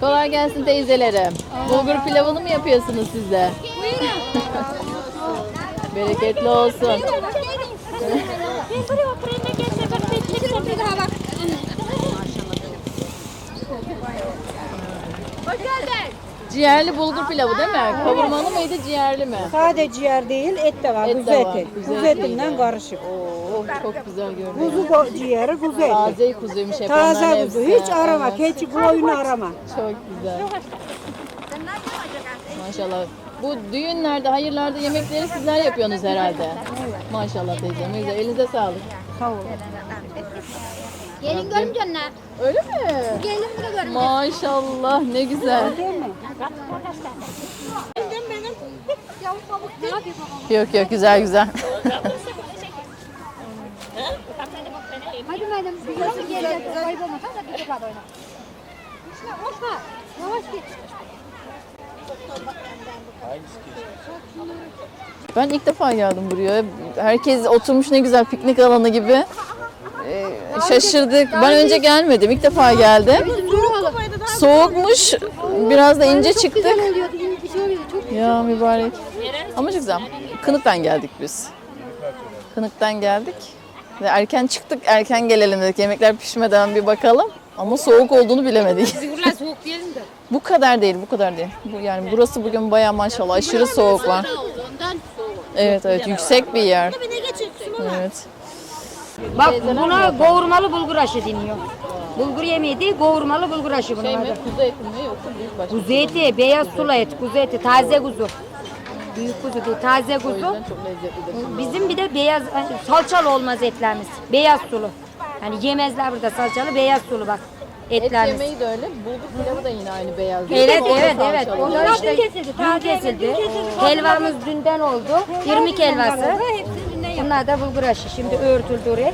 Kolay gelsin teyzelerim. Bulgur pilavını mı yapıyorsunuz siz de? Bereketli olsun. Ciğerli bulgur pilavı değil mi? Kavurmalı mıydı, ciğerli mi? Sade ciğer değil, et de var, Et kuzu de var, eti. kuzu Kuzu eti. etinden karışık. Oo, çok güzel görünüyor. Kuzu ko- ciğeri, kuzu eti. Taze kuzuymuş hep onların Taze kuzu, hiç arama, Evet, keçi koyunu arama. Çok güzel. Maşallah. Bu düğünlerde, hayırlarda yemekleri sizler yapıyorsunuz herhalde. Maşallah teyzem. ne Güzel. Elinize sağlık. Sağ ol. Gelin görünce ne? Öyle mi? Gelin bunu görünce. Maşallah ne güzel. Değil mi? Yok yok güzel güzel. Bir nasıl gelecek? Kaybolma. Sen de bir tokat oyna. Koşma. Yavaş git. Ben ilk defa geldim buraya. Herkes oturmuş ne güzel piknik alanı gibi. Ee, şaşırdık. Ben önce gelmedim. İlk defa geldim. Soğukmuş. Biraz da ince çıktık. şey Ya mübarek. Ama çok güzel. Kınık'tan geldik biz. Kınık'tan geldik. Erken çıktık, erken gelelim dedik. Yemekler pişmeden bir bakalım. Ama soğuk olduğunu bilemedik. Burada soğuk diyelim de. bu kadar değil, bu kadar değil. Bu, yani burası bugün bayağı maşallah aşırı soğuk var. Evet evet yüksek bir yer. Evet. Bak buna kavurmalı bulgur aşı deniyor. Bulgur yemeği değil, kavurmalı bulgur aşı bunun Şey adı. Kuzu eti mi yoksa büyük baş? Kuzu eti, beyaz sulu et, kuzu eti, taze kuzu. Büyük kuzu taze kuzu. Bizim bir de beyaz, hani salçalı olmaz etlerimiz. Beyaz sulu. Hani yemezler burada salçalı, beyaz sulu bak Et etlerimiz. yemeği de öyle. Bulgur pilavı da yine aynı beyaz. Evet, evet, evet. Onlar işte dün kesildi. Helvamız dünden oldu. 20 helvası. Bunlar da bulgur aşı. Şimdi örtüldü oraya.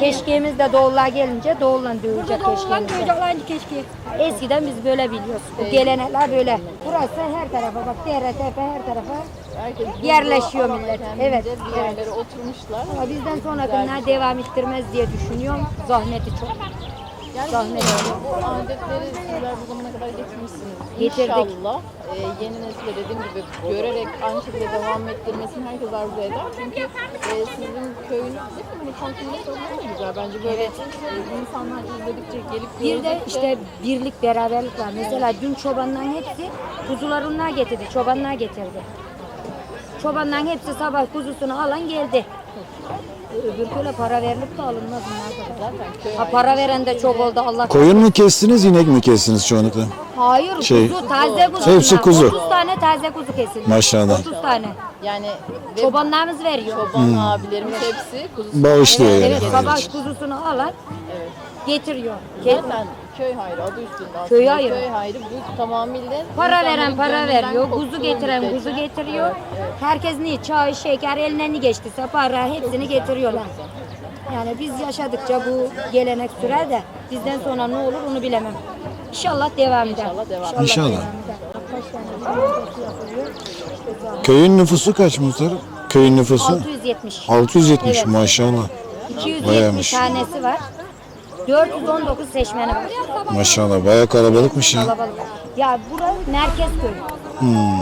Keşkeğimiz de doğulluğa gelince doğullan dövülecek keşkeğimiz de. keşke. Eskiden biz böyle biliyoruz. Bu gelenekler böyle. Burası her tarafa bak. Dere tepe her tarafa. Herkes Yerleşiyor millet. kendince Evet, Bir yerlere oturmuşlar. Ama bizden sonrakiler devam ettirmez diye düşünüyorum. Zahmeti çok. Yani Zahmet. bilmiyorum, bu adetleri sizler bu zamana kadar getirmişsiniz. Getirdik. İnşallah e, yeni nesile dediğim gibi görerek aynı şekilde devam ettirmesini herkes arzu eder. Çünkü e, sizin köyünüz değil mi? Hani sorunlar da güzel. Bence böyle e, insanlar izledikçe gelip Bir de işte birlik, beraberlik var. Mesela dün çobanların hepsi kuzularından getirdi. Çobanlar getirdi. Çobanların hepsi sabah kuzusunu alan geldi. Öbür köle para verilip de alınmaz bunlar. Zaten Ha para veren de çok oldu Allah. Koyun mu kestiniz, inek mi kestiniz çoğunlukla? Hayır Şey- kuzu, taze kuzu. Hepsi bunlar. kuzu. 30 tane taze kuzu kesildi. Maşallah. 30 tane. Yani ve Çobanlarımız veriyor. çoban abilerimiz hepsi kuzu Bağışlıyor yani. Evet, Evet. sabah kuzusunu alan getiriyor. Ke- Zaten köy hayrı adı üstünde aslında. Köy hayrı. Köy hayrı bu tamamıyla Para veren para veriyor, kuzu getiren kuzu getiriyor. Herkes ne çay, şeker eline ne geçtiyse para hepsini getiriyorlar. Yani biz yaşadıkça bu gelenek sürer de bizden sonra ne olur onu bilemem. İnşallah devam eder. İnşallah devam İnşallah. eder. Köyün nüfusu kaç muhtar? Köyün nüfusu? 670. 670 Evet. maşallah. 270 Bayağımış. tanesi var. 419 seçmeni var. Maşallah bayağı kalabalıkmış ya. Kalabalık. Ya bura merkez köy. Hmm,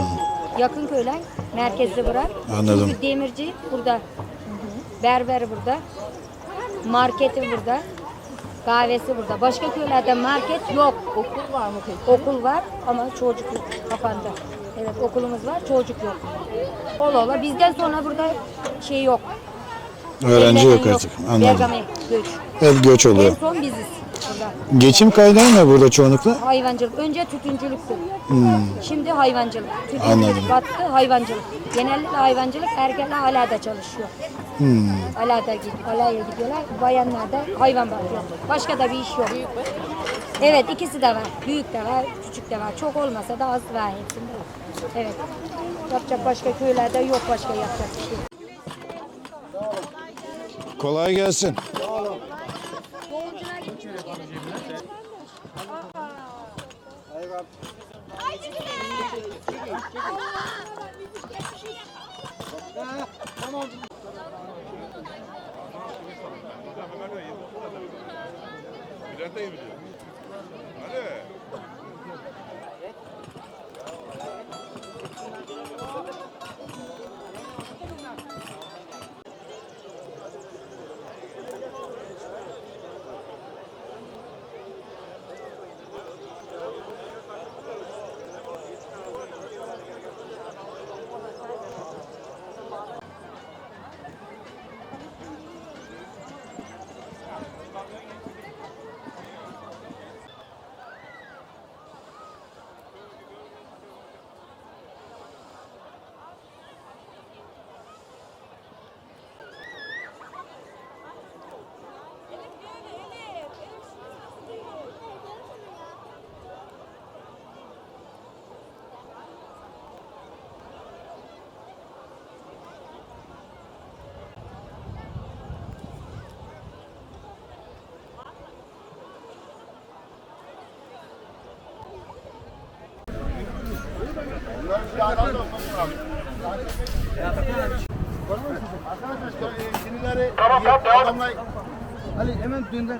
Yakın köyler merkezde bura. Anladım. Çünkü demirci burada. Berber burada. Marketi burada. Kahvesi burada. Başka köylerde market yok. Okul var mı peki? Okul var ama çocuk yok. Kapandı. Evet okulumuz var, çocuk yok. Ola ola bizden sonra burada şey yok. Öğrenci yok artık anladım. Bergama göç. Ev göç En oluyor. son biziz burada. Geçim kaynağı ne burada çoğunlukla? Hayvancılık. Önce tütüncülüktü. Şimdi hayvancılık. Tütüncülük Anladım. battı, hayvancılık. Genellikle hayvancılık erkekler hala da çalışıyor. Hmm. Hala da gid- gidiyorlar. Bayanlar da hayvan bakıyor. Başka da bir iş yok. Evet ikisi de var. Büyük de var, küçük de var. Çok olmasa da az var hepsinde. var. Evet. Yapacak başka köylerde yok başka yapacak bir şey. Kolay gelsin. Bülent dayı Tamam tamam devam. Ali hemen dönder.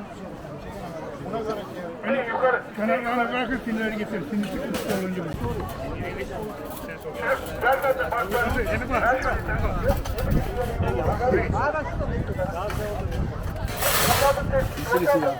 Kenarlarına bırakın filleri getir. Şimdi çıkmış olunca bu. Vermedi bak vermedi. Devam